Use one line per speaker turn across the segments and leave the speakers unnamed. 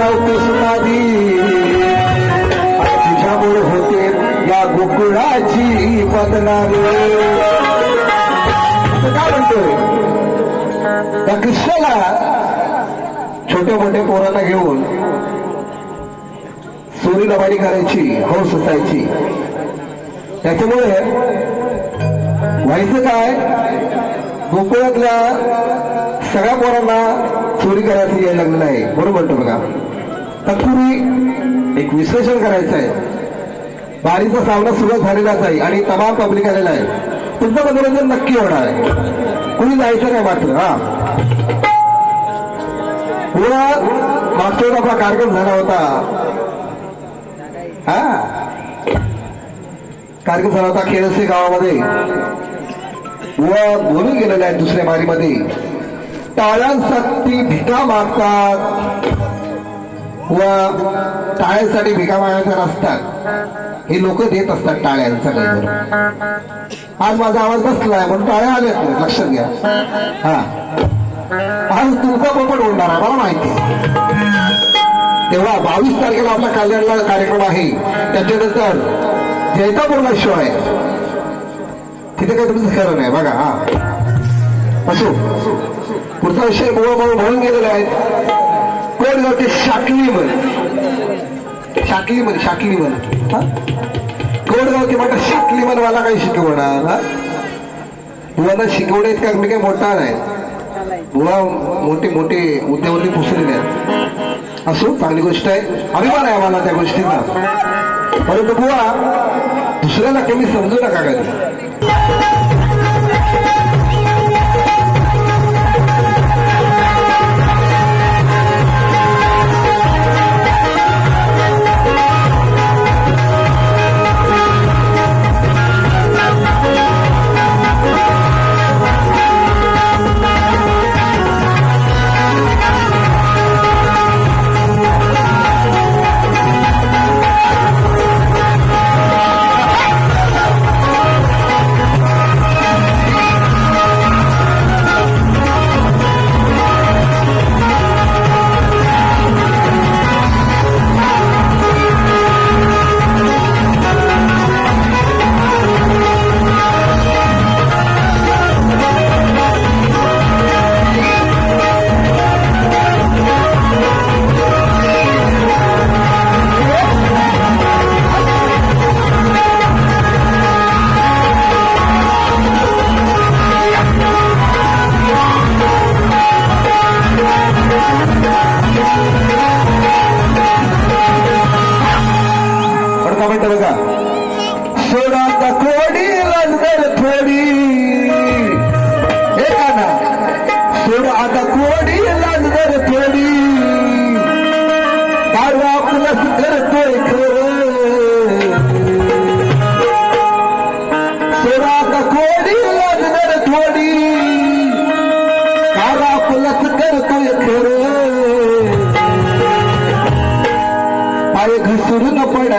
नव्हतीस लावतोस नादी तुझ्यामुळे होते या गोकुळाची बदनामी काय म्हणतोय? त्या कृष्णाला छोट्या मोठ्या पोराला घेऊन चोरी लबाडी करायची हौस असायची. त्याच्यामुळे व्हायचं काय? गोकुळातल्या सगळ्या पोरांना चोरी करायचं यायला लागलेलं आहे बरोबर म्हणतो बघा. एक विश्लेषण करायचं आहे. बारीचा सामना सुरुवात झालेलाच आहे आणि तमाम पब्लिक आलेला आहे. तुमचं मनोरंजन नक्की होणार आहे. कुणी जायचं नाही मात्र हा. पुन्हा मागच्या आपला कार्यक्रम झाला होता. हा. कार्यक्रम झाला होता खेळसे गावामध्ये. व बोलून गेलेले आहेत दुसऱ्या मारीमध्ये. टाळ्यांसाठी भिका मागतात व टाळ्यांसाठी भिका असतात हे लोक देत असतात टाळ्यांसाठी आज माझा आवाज बसलाय म्हणून टाळ्या आल्यात लक्षात घ्या. हा. आज तुमचा पोपट होणार आहे मला माहिती तेव्हा बावीस तारखेला आपला कल्याणला कार्यक्रम आहे. त्याच्यानंतर जैतापूरला शो आहे. तिथे काही तुमचं खरं नाही बघा हा. असो पुढचा विषय मुळ म्हणून गेलेला आहे. कोणगावचे शाकली म्हण. शाकली म्हण शाकली म्हण. हा? कोणगावचे म्हटलं शाकली म्हण मला काही शिकवणार हा? मुलांना शिकवणे का? मी काही मोठा नाही. मुला मोठे मोठे मुद्द्यावरती पुसलेले आहेत असो चांगली गोष्ट आहे. अभिमान आहे आम्हाला त्या गोष्टीचा. परंतु बुवा दुसऱ्याला कमी समजू नका कधी.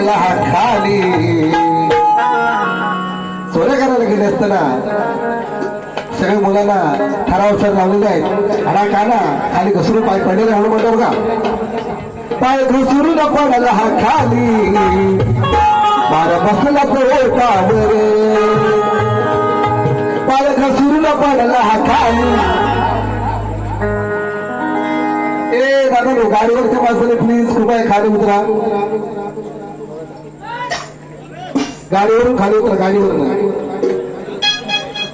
गेला खाली. चोऱ्या करायला गेले असताना सगळ्या मुलांना ठरावसर लावलेले आहेत. आणा काना खाली घसरून पाय पडलेले हळू म्हणतो बघा. पाय घसरून पडला हा खाली. मारा बसला ओटावर पाय घसरून पडला हा खाली. ए दादा गाडीवरच्या माणसाने प्लीज कृपया खाली उतरा. गाडीवरून खाली उतर गाडीवरून.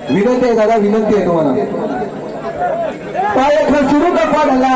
विनंती आहे दादा विनंती आहे तुम्हाला. पाय खसरून पडला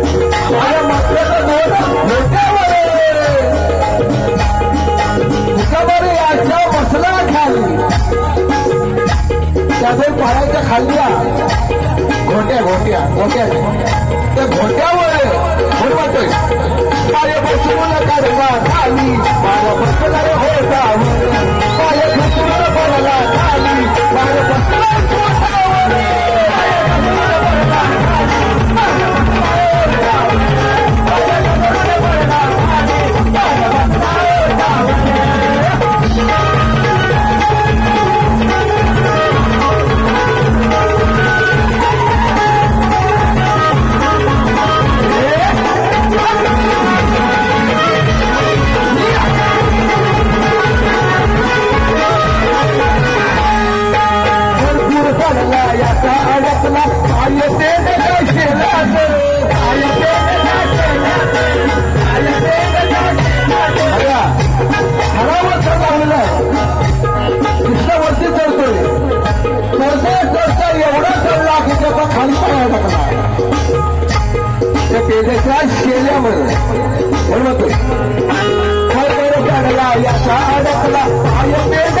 खाल्ल्या घोट्या घोट्या घोट्या. त्या घोट्यावर म्हणून म्हणतोय माझ्या बसून कर्मा खाली. माझ्या बसणार होता माझ्या बसणार बरला खाली. माझ्या बसणार आपला